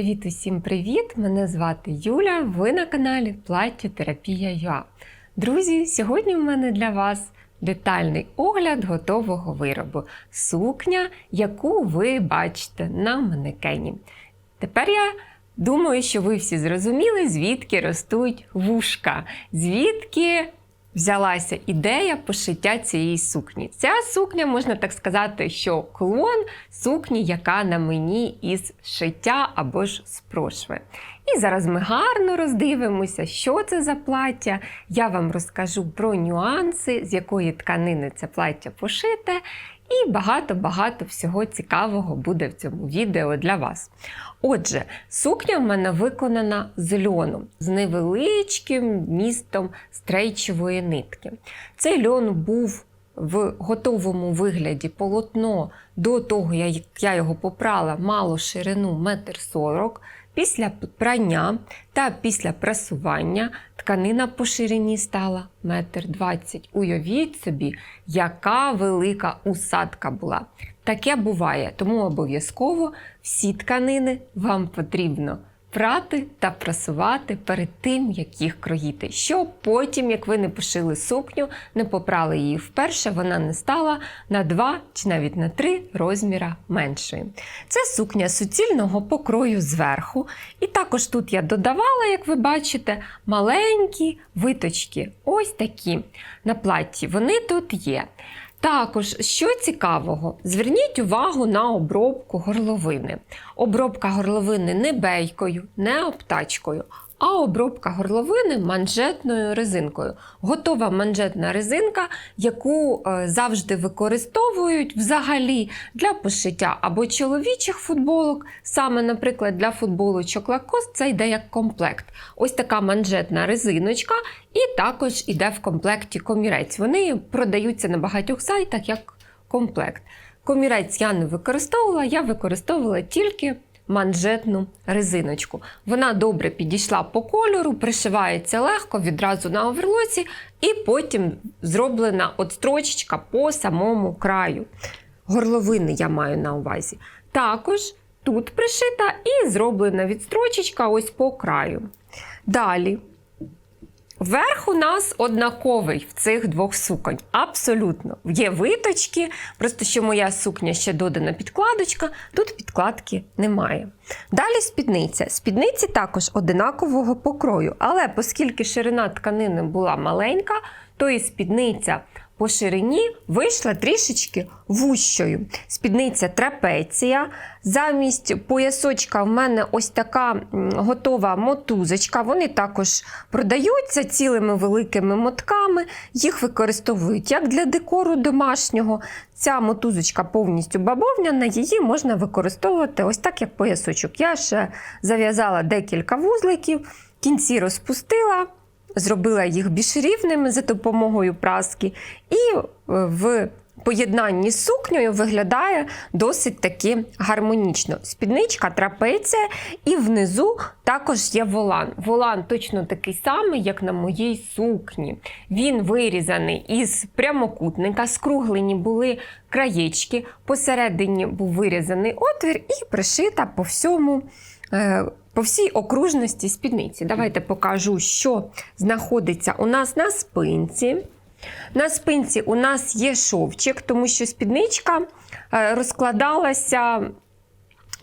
привіт усім привіт! Мене звати Юля. Ви на каналі Плаття Юа. Друзі, сьогодні в мене для вас детальний огляд готового виробу сукня, яку ви бачите на манекені. Тепер я думаю, що ви всі зрозуміли, звідки ростуть вушка, звідки взялася ідея пошиття цієї сукні. Ця сукня, можна так сказати, що клон сукні, яка на мені із шиття або ж з прошви. І зараз ми гарно роздивимося, що це за плаття. Я вам розкажу про нюанси, з якої тканини це плаття пошите. І багато-багато всього цікавого буде в цьому відео для вас. Отже, сукня в мене виконана з льону, з невеличким містом стрейчової нитки. Цей льон був в готовому вигляді полотно до того, як я його попрала, мало ширину 1,40 м. Після прання та після прасування тканина по ширині стала 1,20 м. Уявіть собі, яка велика усадка була. Таке буває, тому обов'язково всі тканини вам потрібно прати та прасувати перед тим, як їх кроїти. Щоб потім, як ви не пошили сукню, не попрали її вперше, вона не стала на 2 чи навіть на 3 розміра меншою. Це сукня суцільного покрою зверху. І також тут я додавала, як ви бачите, маленькі виточки. Ось такі на платті. Вони тут є. Також, що цікавого, зверніть увагу на обробку горловини. Обробка горловини не бейкою, не обтачкою, а обробка горловини манжетною резинкою. Готова манжетна резинка, яку е, завжди використовують взагалі для пошиття або чоловічих футболок. Саме, наприклад, для футболочок Lacoste це йде як комплект. Ось така манжетна резиночка, і також йде в комплекті комірець. Вони продаються на багатьох сайтах як комплект. Комірець я не використовувала, я використовувала тільки манжетну резиночку. Вона добре підійшла по кольору, пришивається легко відразу на оверлоці, і потім зроблена от строчечка по самому краю. Горловини я маю на увазі. Також тут пришита і зроблена відстрочечка ось по краю. Далі Верх у нас однаковий в цих двох суконь. Абсолютно. Є виточки, просто що моя сукня ще додана підкладочка, тут підкладки немає. Далі спідниця. Спідниці також одинакового покрою, але оскільки ширина тканини була маленька, то і спідниця по ширині вийшла трішечки вущою. Спідниця трапеція. Замість поясочка в мене ось така готова мотузочка. Вони також продаються цілими великими мотками, їх використовують як для декору домашнього. Ця мотузочка повністю бабовняна, її можна використовувати ось так, як поясочок. Я ще зав'язала декілька вузликів, кінці розпустила зробила їх більш рівними за допомогою праски, і е, в поєднанні з сукнею виглядає досить таки гармонічно. Спідничка трапеція, і внизу також є волан. Волан точно такий самий, як на моїй сукні. Він вирізаний із прямокутника, скруглені були краєчки, посередині був вирізаний отвір і пришита по всьому. По всій окружності спідниці. Давайте покажу, що знаходиться у нас на спинці. На спинці у нас є шовчик, тому що спідничка е, розкладалася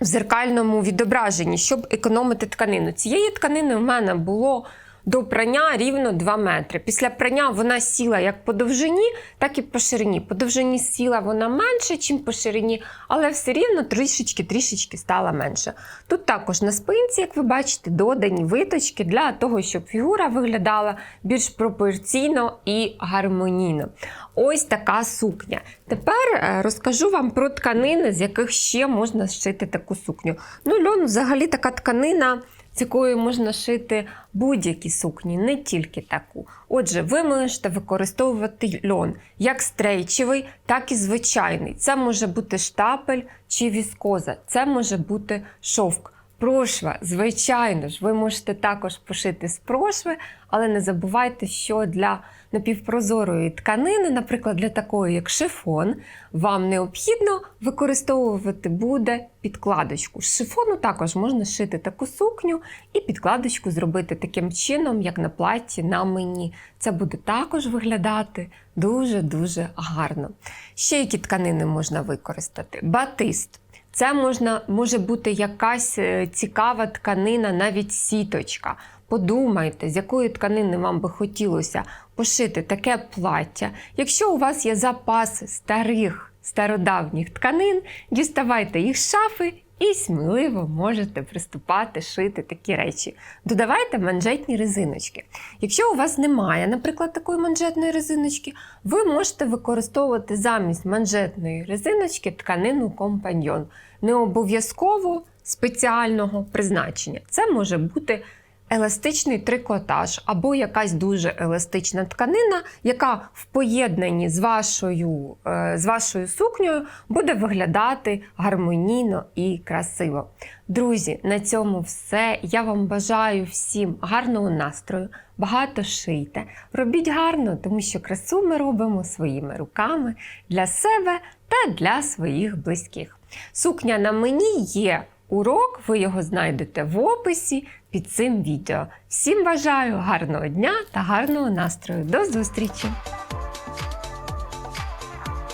в зеркальному відображенні, щоб економити тканину. Цієї тканини в мене було до прання рівно 2 метри. Після прання вона сіла як по довжині, так і по ширині. По довжині сіла вона менше, ніж по ширині, але все рівно трішечки-трішечки стала менше. Тут також на спинці, як ви бачите, додані виточки для того, щоб фігура виглядала більш пропорційно і гармонійно. Ось така сукня. Тепер е, розкажу вам про тканини, з яких ще можна зшити таку сукню. Ну, льон взагалі така тканина з якою можна шити будь-які сукні, не тільки таку. Отже, ви можете використовувати льон як стрейчевий, так і звичайний. Це може бути штапель чи віскоза, це може бути шовк. Прошва, звичайно ж, ви можете також пошити з прошви, але не забувайте, що для напівпрозорої тканини, наприклад, для такої, як шифон, вам необхідно використовувати буде підкладочку. З шифону також можна шити таку сукню і підкладочку зробити таким чином, як на платі на мені. Це буде також виглядати дуже-дуже гарно. Ще які тканини можна використати? Батист. Це можна, може бути якась е, цікава тканина, навіть сіточка. Подумайте, з якої тканини вам би хотілося пошити таке плаття. Якщо у вас є запас старих стародавніх тканин, діставайте їх з шафи і сміливо можете приступати шити такі речі. Додавайте манжетні резиночки. Якщо у вас немає, наприклад, такої манжетної резиночки, ви можете використовувати замість манжетної резиночки тканину компаньйон. Не обов'язково спеціального призначення. Це може бути еластичний трикотаж або якась дуже еластична тканина, яка в поєднанні з вашою, е, з вашою сукнею буде виглядати гармонійно і красиво. Друзі, на цьому все. Я вам бажаю всім гарного настрою, багато шийте. Робіть гарно, тому що красу ми робимо своїми руками для себе та для своїх близьких. Сукня на мені є урок, ви його знайдете в описі під цим відео. Всім бажаю гарного дня та гарного настрою. До зустрічі!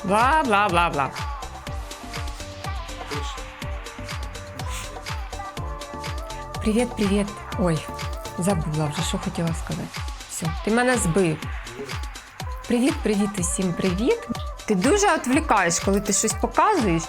Бла бла бла бла. Привіт, привіт. Ой, забула вже, що хотіла сказати. Все, ти мене збив. Привіт, привіт, усім привіт. Ти дуже відвлікаєш, коли ти щось показуєш.